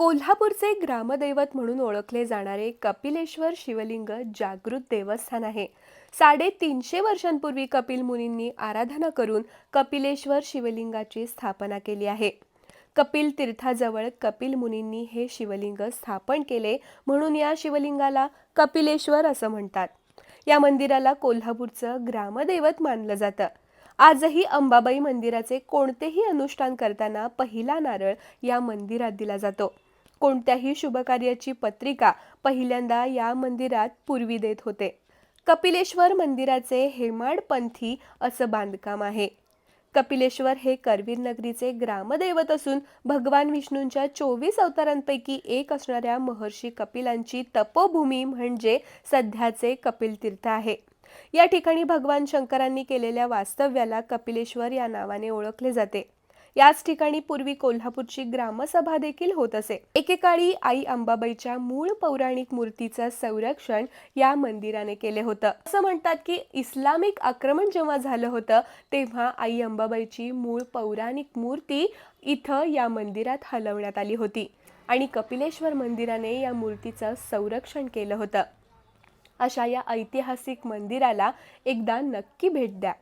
कोल्हापूरचे ग्रामदैवत म्हणून ओळखले जाणारे कपिलेश्वर शिवलिंग जागृत देवस्थान आहे. साडेतीनशे वर्षांपूर्वी कपिल मुनींनी आराधना करून कपिलेश्वर शिवलिंगाची स्थापना केली आहे. कपिल तीर्थाजवळ कपिल मुनींनी हे शिवलिंग स्थापन केले म्हणून या शिवलिंगाला कपिलेश्वर असं म्हणतात. या मंदिराला कोल्हापूरचं ग्रामदैवत मानलं जातं. आजही अंबाबाई मंदिराचे कोणतेही अनुष्ठान करताना पहिला नारळ या मंदिरात दिला जातो. कोणत्याही शुभकार्याची पत्रिका पहिल्यांदा या मंदिरात पूर्वी देत होते. कपिलेश्वर मंदिराचे हेमाडपंथी असं बांधकाम आहे. कपिलेश्वर हे करवीर नगरीचे ग्रामदैवत असून भगवान विष्णूंच्या चोवीस अवतारांपैकी एक असणाऱ्या महर्षी कपिलांची तपोभूमी म्हणजे सध्याचे कपिल तीर्थ आहे. या ठिकाणी भगवान शंकरांनी केलेल्या वास्तव्याला कपिलेश्वर या नावाने ओळखले जाते. याच ठिकाणी पूर्वी कोल्हापूरची ग्रामसभा देखील होत असे. एकेकाळी आई अंबाबाईच्या मूळ पौराणिक मूर्तीचं संरक्षण या मंदिराने केले होतं. असं म्हणतात की इस्लामिक आक्रमण जेव्हा झालं होतं तेव्हा आई अंबाबाईची मूळ पौराणिक मूर्ती इथं या मंदिरात हलवण्यात आली होती आणि कपिलेश्वर मंदिराने या मूर्तीचं संरक्षण केलं होतं. अशा या ऐतिहासिक मंदिराला एकदा नक्की भेट द्या.